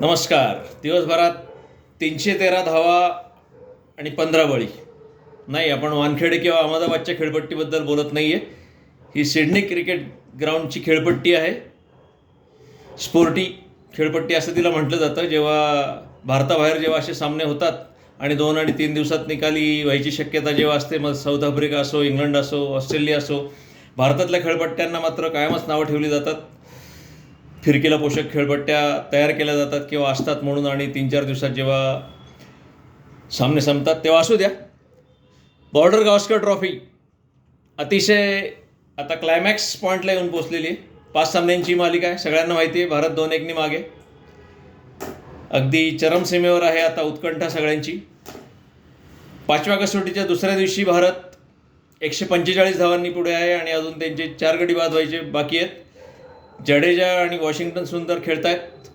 नमस्कार दिवसभरात तीनशे तेरा धावा आणि पंधरा बळी नाही आपण वानखेडे किंवा अहमदाबादच्या खेळपट्टीबद्दल बोलत नाही आहे ही सिडनी क्रिकेट ग्राउंडची खेळपट्टी आहे स्पोर्टी खेळपट्टी असं तिला म्हटलं जातं जेव्हा भारताबाहेर जेव्हा असे सामने होतात आणि दोन आणि तीन दिवसात निकाली व्हायची शक्यता जेव्हा असते मग साऊथ आफ्रिका असो इंग्लंड असो ऑस्ट्रेलिया असो भारतातल्या खेळपट्ट्यांना मात्र कायमच नावं ठेवली जातात फिरकीला पोषक खेळपट्ट्या तयार केल्या जातात किंवा असतात म्हणून आणि तीन चार दिवसात जेव्हा सामने संपतात तेव्हा असू द्या बॉर्डर गावस्कर ट्रॉफी अतिशय आता क्लायमॅक्स पॉईंटला येऊन पोचलेली आहे पाच सामन्यांची मालिका आहे सगळ्यांना माहिती आहे भारत दोन एकनी मागे अगदी चरमसीमेवर आहे आता उत्कंठा सगळ्यांची पाचव्या कसोटीच्या दुसऱ्या दिवशी भारत एकशे पंचेचाळीस धावांनी पुढे आहे आणि अजून त्यांचे चार गडी बाद व्हायचे बाकी आहेत जडेजा आणि वॉशिंग्टन सुंदर खेळत आहेत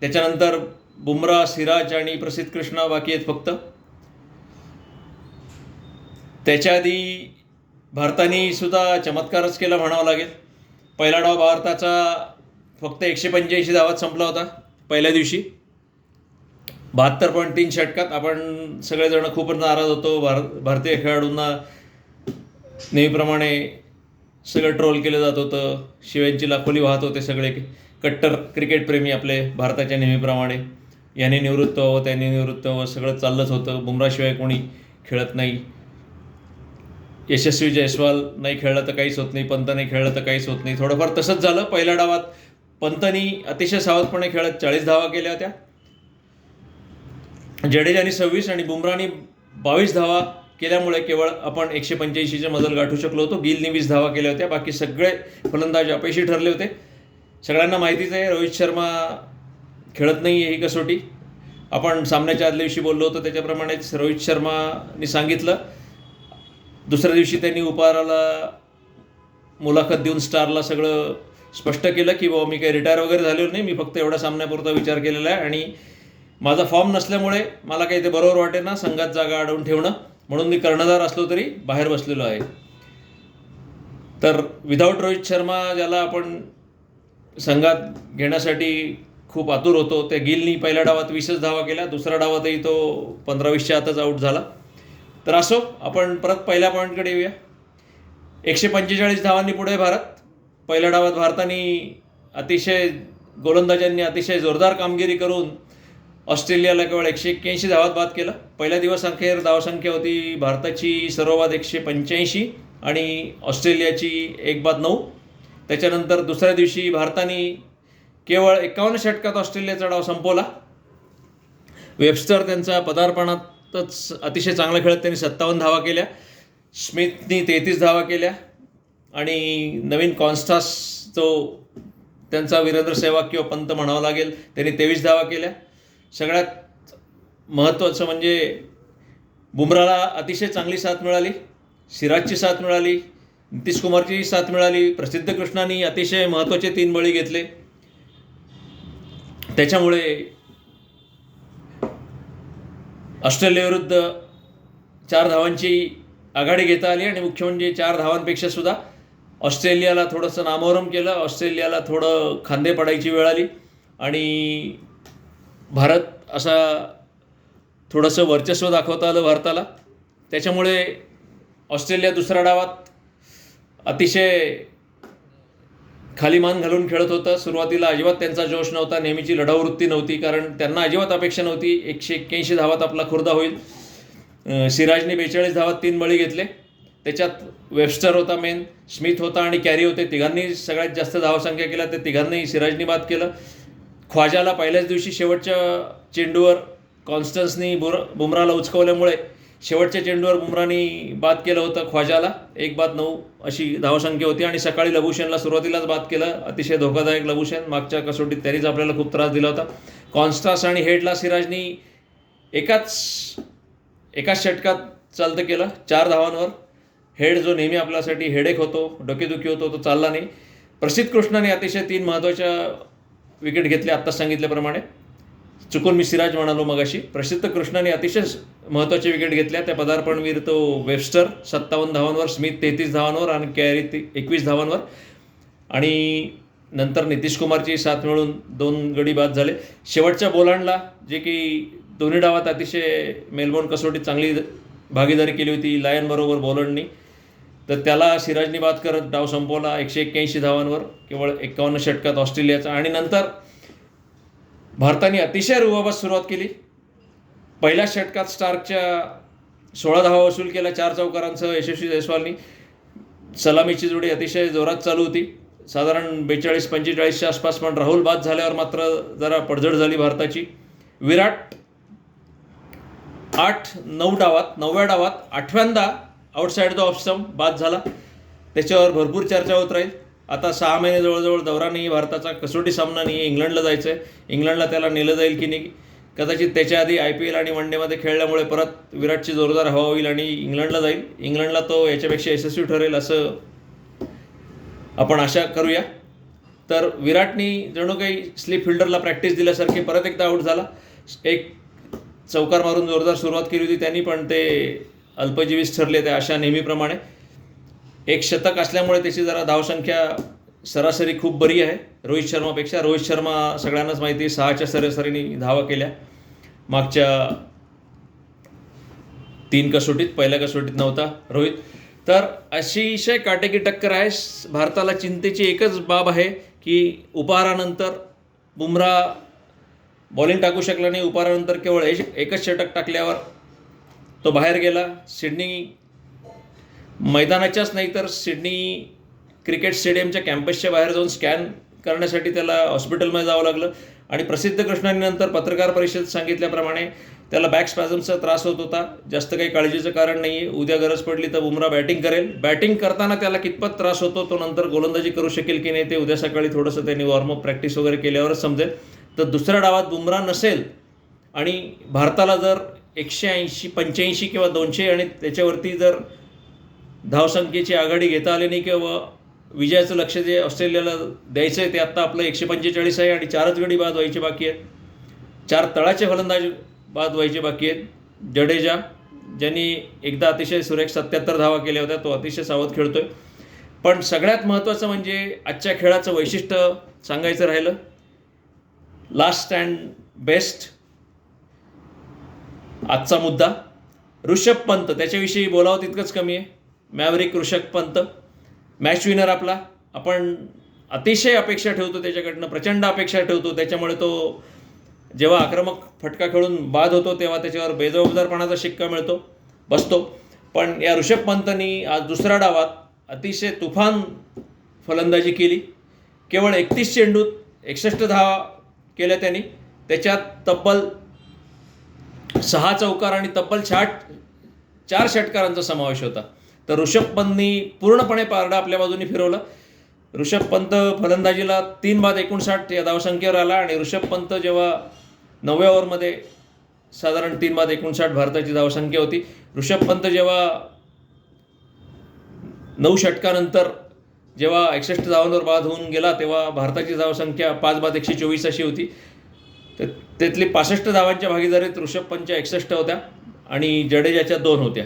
त्याच्यानंतर बुमरा सिराज आणि प्रसिद्ध कृष्णा बाकी आहेत फक्त त्याच्या आधी भारताने सुद्धा चमत्कारच केला म्हणावा लागेल पहिला डाव भारताचा फक्त एकशे पंच्याऐंशी धावात संपला होता पहिल्या दिवशी बहात्तर पॉईंट तीन षटकात आपण सगळेजण खूपच नाराज होतो भार भारतीय खेळाडूंना नेहमीप्रमाणे सगळं ट्रोल केलं जात होतं शिव्यांची लाखोली वाहत होते सगळे कट्टर क्रिकेटप्रेमी आपले भारताच्या नेहमीप्रमाणे याने निवृत्त व्हावं त्याने निवृत्त व्हावं सगळं चाललंच होतं बुमराशिवाय कोणी खेळत नाही यशस्वी जयस्वाल नाही खेळलं तर काहीच होत नाही पंत नाही खेळलं तर काहीच होत नाही थोडंफार तसंच झालं पहिल्या डावात पंतनी अतिशय सावधपणे खेळत चाळीस धावा केल्या होत्या जडेजाने सव्वीस आणि बुमरानी बावीस धावा केल्यामुळे केवळ आपण एकशे पंच्याऐंशीच्या मजल गाठू शकलो होतो गिलने वीस धावा केल्या होत्या बाकी सगळे फलंदाज अपयशी ठरले होते सगळ्यांना माहितीच आहे रोहित शर्मा खेळत नाही आहे ही कसोटी आपण सामन्याच्या आदल्या दिवशी बोललो होतो त्याच्याप्रमाणेच रोहित शर्मानी सांगितलं दुसऱ्या दिवशी त्यांनी उपहाराला मुलाखत देऊन स्टारला सगळं स्पष्ट केलं की बाबा मी काही रिटायर वगैरे झालेलो नाही मी फक्त एवढा सामन्यापुरता विचार केलेला आहे आणि माझा फॉर्म नसल्यामुळे मला काही ते बरोबर वाटे ना संघात जागा अडवून ठेवणं म्हणून मी कर्णधार असलो तरी बाहेर बसलेलो आहे तर विदाऊट रोहित शर्मा ज्याला आपण संघात घेण्यासाठी खूप आतुर होतो त्या गिलनी पहिल्या डावात वीसच धावा केल्या दुसऱ्या डावातही तो पंधरा वीसच्या आतच आऊट झाला तर असो आपण परत पहिल्या पॉईंटकडे येऊया एकशे पंचेचाळीस धावांनी पुढे भारत पहिल्या डावात भारताने अतिशय गोलंदाजांनी अतिशय जोरदार कामगिरी करून ऑस्ट्रेलियाला केवळ एकशे एक्क्याऐंशी धावात बाद केलं पहिल्या दिवस अखेर धावसंख्या होती भारताची सर्वबाद एकशे पंच्याऐंशी आणि ऑस्ट्रेलियाची एक बाद नऊ त्याच्यानंतर दुसऱ्या दिवशी भारताने केवळ एकावन्न षटकात ऑस्ट्रेलियाचा डाव संपवला वेबस्टर त्यांचा पदार्पणातच अतिशय चांगला खेळत त्यांनी सत्तावन्न धावा केल्या स्मिथनी तेहतीस धावा केल्या आणि नवीन कॉन्स्टास जो त्यांचा वीरेंद्र सेवाक किंवा पंत म्हणावा लागेल त्यांनी तेवीस धावा केल्या सगळ्यात महत्त्वाचं म्हणजे बुमराला अतिशय चांगली साथ मिळाली सिराजची साथ मिळाली नितीश कुमारची साथ मिळाली प्रसिद्ध कृष्णानी अतिशय महत्त्वाचे तीन बळी घेतले त्याच्यामुळे ऑस्ट्रेलियाविरुद्ध चार धावांची आघाडी घेता आली आणि मुख्य म्हणजे चार धावांपेक्षा सुद्धा ऑस्ट्रेलियाला थोडंसं नामोहरम केलं ऑस्ट्रेलियाला थोडं खांदे पडायची वेळ आली आणि भारत असा थोडंसं वर्चस्व दाखवता आलं भारताला त्याच्यामुळे ऑस्ट्रेलिया दुसऱ्या डावात अतिशय खाली मान घालून खेळत होतं सुरुवातीला अजिबात त्यांचा जोश नव्हता नेहमीची लढावृत्ती वृत्ती नव्हती कारण त्यांना अजिबात अपेक्षा नव्हती एकशे एक्क्याऐंशी धावात आपला खुर्दा होईल सिराजने बेचाळीस धावात तीन बळी घेतले त्याच्यात वेबस्टर होता मेन स्मिथ होता आणि कॅरी होते तिघांनी सगळ्यात जास्त धावसंख्या केल्या ते तिघांनी सिराजनी बाद केलं ख्वाजाला पहिल्याच दिवशी शेवटच्या चेंडूवर कॉन्स्टन्सनी बुर बुमराला उचकवल्यामुळे शेवटच्या चेंडूवर बुमरानी बाद केलं होतं ख्वाजाला एक बाद नऊ अशी धावसंख्या होती आणि सकाळी लघुशेनला सुरुवातीलाच बाद केलं अतिशय धोकादायक लघुशेन मागच्या कसोटीत त्यांनीच आपल्याला खूप त्रास दिला होता कॉन्स्टास आणि हेडला सिराजनी एकाच एकाच षटकात चालतं केलं चार धावांवर हेड जो नेहमी आपल्यासाठी हेडेक होतो डोकेदुखी होतो तो चालला नाही प्रसिद्ध कृष्णाने अतिशय तीन महत्त्वाच्या विकेट घेतले आत्ताच सांगितल्याप्रमाणे चुकून मी सिराज म्हणालो मगाशी प्रसिद्ध कृष्णाने अतिशय महत्त्वाचे विकेट घेतल्या त्या पदार्पणवीर तो वेबस्टर सत्तावन्न धावांवर स्मिथ तेहतीस धावांवर आणि कॅरी ते एकवीस धावांवर आणि नंतर नितीश कुमारची साथ मिळून दोन गडी बाद झाले शेवटच्या बोलांडला जे की दोन्ही डावात अतिशय मेलबोर्न कसोटीत चांगली भागीदारी केली होती लायनबरोबर बॉलरनी तर त्याला सिराजनी बाद करत डाव संपवला एकशे एक्क्याऐंशी धावांवर केवळ एकावन्न षटकात ऑस्ट्रेलियाचा आणि नंतर भारताने अतिशय रुबाबास सुरुवात केली पहिल्याच षटकात स्टार्कच्या सोळा धावा वसूल केल्या चार चौकारांसह यशस्वी जयस्वालनी सलामीची जोडी अतिशय जोरात चालू होती साधारण बेचाळीस पंचेचाळीसच्या आसपास पण राहुल बाद झाल्यावर मात्र जरा पडझड झाली भारताची विराट आठ नऊ डावात नवव्या डावात आठव्यांदा आउटसाईड द ऑफ बाद झाला त्याच्यावर भरपूर चर्चा होत राहील आता सहा महिने जवळजवळ दौरा भारताचा कसोटी सामना नाही इंग्लंडला जायचं आहे इंग्लंडला त्याला नेलं जाईल की नाही कदाचित त्याच्या आधी आय पी एल आणि वन डेमध्ये खेळल्यामुळे परत विराटची जोरदार हवा होईल आणि इंग्लंडला जाईल इंग्लंडला तो याच्यापेक्षा यशस्वी ठरेल असं आपण आशा करूया तर विराटनी जणू काही स्लीप फिल्डरला प्रॅक्टिस दिल्यासारखी परत एकदा आऊट झाला एक चौकार मारून जोरदार सुरुवात केली होती त्यांनी पण ते अल्पजीवीस ठरले ते अशा नेहमीप्रमाणे एक शतक असल्यामुळे त्याची जरा धावसंख्या सरासरी खूप बरी आहे रोहित शर्मापेक्षा रोहित शर्मा सगळ्यांनाच माहिती आहे सहाच्या सरासरीने धावा केल्या मागच्या तीन कसोटीत पहिल्या कसोटीत नव्हता रोहित तर अतिशय काटेकी टक्कर आहे भारताला चिंतेची एकच बाब आहे की उपहारानंतर बुमरा बॉलिंग टाकू शकला नाही उपहारानंतर केवळ एकच षटक टाकल्यावर तो बाहेर गेला सिडनी मैदानाच्याच नाही तर सिडनी क्रिकेट स्टेडियमच्या कॅम्पसच्या बाहेर जाऊन स्कॅन करण्यासाठी त्याला हॉस्पिटलमध्ये जावं लागलं आणि प्रसिद्ध नंतर पत्रकार परिषदेत सांगितल्याप्रमाणे त्याला बॅक स्पॅझमचा त्रास होत होता जास्त काही काळजीचं कारण नाही आहे उद्या गरज पडली तर बुमरा बॅटिंग करेल बॅटिंग करताना त्याला कितपत त्रास होतो तो नंतर गोलंदाजी करू शकेल की नाही ते उद्या सकाळी थोडंसं त्यांनी वॉर्मअप प्रॅक्टिस वगैरे केल्यावरच समजेल तर दुसऱ्या डावात बुमरा नसेल आणि भारताला जर एकशे ऐंशी पंच्याऐंशी किंवा दोनशे आणि त्याच्यावरती जर धावसंख्येची आघाडी घेता आली नाही किंवा विजयाचं लक्ष जे ऑस्ट्रेलियाला द्यायचं आहे ते आत्ता आपलं एकशे पंचेचाळीस आहे आणि चारच गडी बाद व्हायचे बाकी आहेत चार तळाचे फलंदाज बाद व्हायचे बाकी आहेत जडेजा ज्यांनी एकदा अतिशय सुरेख सत्याहत्तर धावा केल्या होत्या तो अतिशय सावध खेळतोय पण सगळ्यात महत्त्वाचं म्हणजे आजच्या खेळाचं वैशिष्ट्य सांगायचं राहिलं लास्ट अँड बेस्ट आजचा मुद्दा ऋषभ पंत त्याच्याविषयी बोलावं तितकंच कमी आहे maverick Rishabh Pant match winner आपला आपण अतिशय अपेक्षा ठेवतो त्याच्याकडनं प्रचंड अपेक्षा ठेवतो त्याच्यामुळे तो जेव्हा आक्रमक फटका खेळून बाद होतो तेव्हा त्याच्यावर बेजबाबदारपणाचा शिक्का मिळतो बसतो पण या ऋषभ पंतनी आज दुसऱ्या डावात अतिशय तुफान फलंदाजी केली केवळ एकतीस चेंडूत एकसष्ट धावा केल्या त्यांनी त्याच्यात तब्बल सहा चौकार आणि तब्बल छाट चार षटकारांचा समावेश होता तर ऋषभ पंतनी पूर्णपणे पारडा आपल्या बाजूने फिरवला ऋषभ पंत फलंदाजीला तीन बाद एकोणसाठ या धावसंख्येवर आला आणि ऋषभ पंत जेव्हा नवव्या ओव्हरमध्ये साधारण तीन बाद एकोणसाठ भारताची धावसंख्या होती ऋषभ पंत जेव्हा नऊ षटकानंतर जेव्हा एकसष्ट धावांवर बाद होऊन गेला तेव्हा भारताची धावसंख्या पाच बाद एकशे चोवीस अशी होती तर त्यातली पासष्ट धावांच्या भागीदारीत ऋषभ पंतच्या एकसष्ट होत्या आणि जडेजाच्या दोन होत्या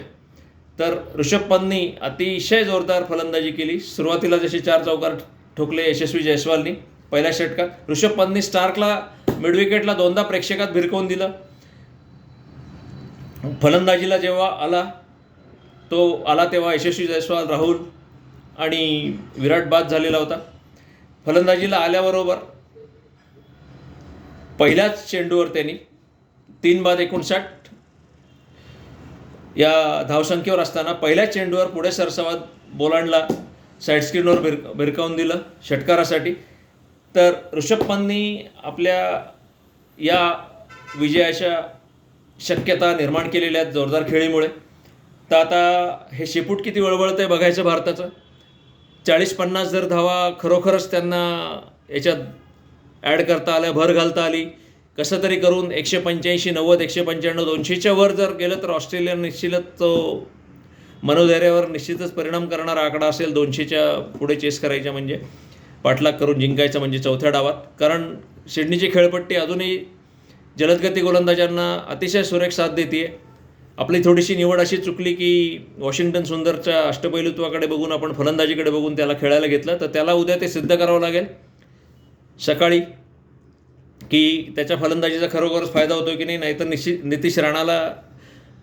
तर ऋषभ पंतनी अतिशय जोरदार फलंदाजी केली सुरुवातीला जसे चार चौकार ठोकले यशस्वी जयस्वालनी पहिल्या षटकात ऋषभ पंतनी स्टार्कला मिडविकेटला दोनदा प्रेक्षकात भिरकवून दिलं फलंदाजीला जेव्हा आला तो आला तेव्हा यशस्वी जयस्वाल राहुल आणि विराट बाद झालेला होता फलंदाजीला आल्याबरोबर पहिल्याच चेंडूवर त्यांनी तीन बाद एकोणसाठ या धावसंख्येवर असताना पहिल्याच चेंडूवर पुढे सरसावाद बोलांडला साईडस्क्रीनवर स्क्रीनवर भिर भिरकावून दिलं षटकारासाठी तर ऋषभ पंतनी आपल्या या विजयाच्या शक्यता निर्माण केलेल्या आहेत जोरदार खेळीमुळे तर आता हे शेपूट किती वळवळत आहे बघायचं भारताचं चाळीस पन्नास जर धावा खरोखरच त्यांना याच्यात ॲड करता आल्या भर घालता आली कसं तरी करून एकशे पंच्याऐंशी नव्वद एकशे पंच्याण्णव दोनशेच्या वर जर गेलं तर ऑस्ट्रेलिया निश्चितच तो मनोधैर्यावर निश्चितच परिणाम करणारा आकडा असेल दोनशेच्या पुढे चेस करायच्या म्हणजे पाठलाग करून जिंकायचं म्हणजे चौथ्या डावात कारण सिडनीची खेळपट्टी अजूनही जलदगती गोलंदाजांना अतिशय सुरेख साथ देते आपली थोडीशी निवड अशी चुकली की वॉशिंग्टन सुंदरच्या अष्टपैलुत्वाकडे बघून आपण फलंदाजीकडे बघून त्याला खेळायला घेतलं तर त्याला उद्या ते सिद्ध करावं लागेल सकाळी की त्याच्या फलंदाजीचा खरोखरच फायदा होतो की नाही नाहीतर निशि नितीश राणाला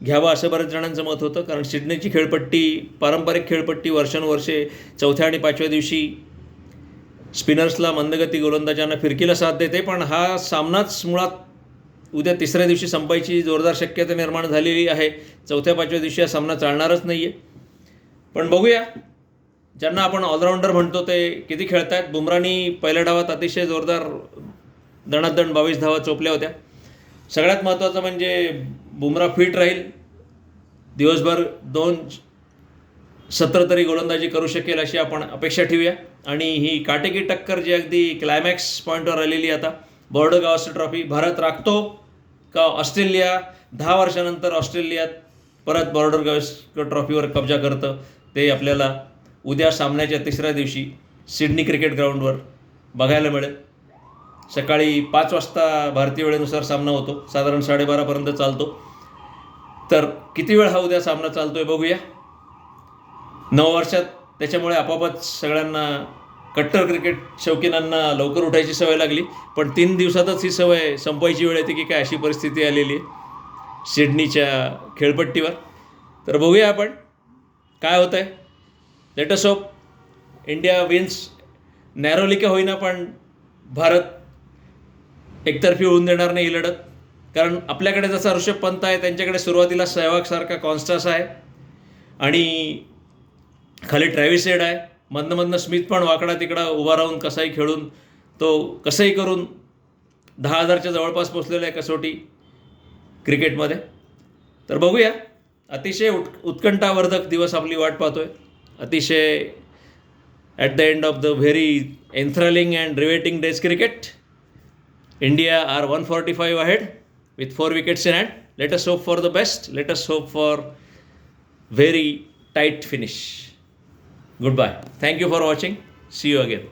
घ्यावं असं बऱ्याच जणांचं मत होतं कारण सिडनीची खेळपट्टी पारंपरिक खेळपट्टी वर्षानुवर्षे चौथ्या आणि पाचव्या दिवशी स्पिनर्सला मंदगती गोलंदाजांना फिरकीला साथ देते पण हा सामनाच मुळात उद्या तिसऱ्या दिवशी संपायची जोरदार शक्यता निर्माण झालेली आहे चौथ्या पाचव्या दिवशी हा सामना चालणारच नाही आहे पण बघूया ज्यांना आपण ऑलराऊंडर म्हणतो ते किती खेळत आहेत बुमरानी पहिल्या डावात अतिशय जोरदार दण बावीस धावा चोपल्या होत्या सगळ्यात महत्त्वाचं म्हणजे बुमरा फिट राहील दिवसभर दोन सत्र तरी गोलंदाजी करू शकेल अशी आपण अपेक्षा ठेवूया आणि ही काटेकी टक्कर जी अगदी क्लायमॅक्स पॉईंटवर आलेली आता बॉर्डर गावस्टर ट्रॉफी भारत राखतो का ऑस्ट्रेलिया दहा वर्षानंतर ऑस्ट्रेलियात परत बॉर्डर गावस्कर ट्रॉफीवर कब्जा करतं ते आपल्याला उद्या सामन्याच्या तिसऱ्या दिवशी सिडनी क्रिकेट ग्राउंडवर बघायला मिळेल सकाळी पाच वाजता भारतीय वेळेनुसार सामना होतो साधारण साडेबारापर्यंत चालतो तर किती वेळ हा उद्या सामना चालतो आहे बघूया नऊ वर्षात त्याच्यामुळे आपापच सगळ्यांना कट्टर क्रिकेट शौकीनांना लवकर उठायची सवय लागली पण तीन दिवसातच ही सवय संपायची वेळ येते की काय अशी परिस्थिती आलेली आहे सिडनीच्या खेळपट्टीवर तर बघूया आपण काय होतं आहे let's hope India wins narrowly का होईना पण भारत एकतर्फी होऊन देणार नाही ही लढत कारण आपल्याकडे जसा ऋषभ पंत आहे त्यांच्याकडे सुरुवातीला सहवागसारखा कॉन्स्टस आहे आणि खाली ट्रॅव्हिसेड आहे मधनं स्मिथ पण वाकडा तिकडा उभा राहून कसाही खेळून तो कसंही करून दहा हजारच्या जवळपास पोचलेला आहे कसोटी क्रिकेटमध्ये तर बघूया अतिशय उत् उत्कंठावर्धक दिवस आपली वाट पाहतोय अतिशय at the end of the very enthralling and riveting days cricket India are one forty five ahead with four wickets in hand let us hope for the best let us hope for very tight finish Goodbye. Thank you for watching. See you again.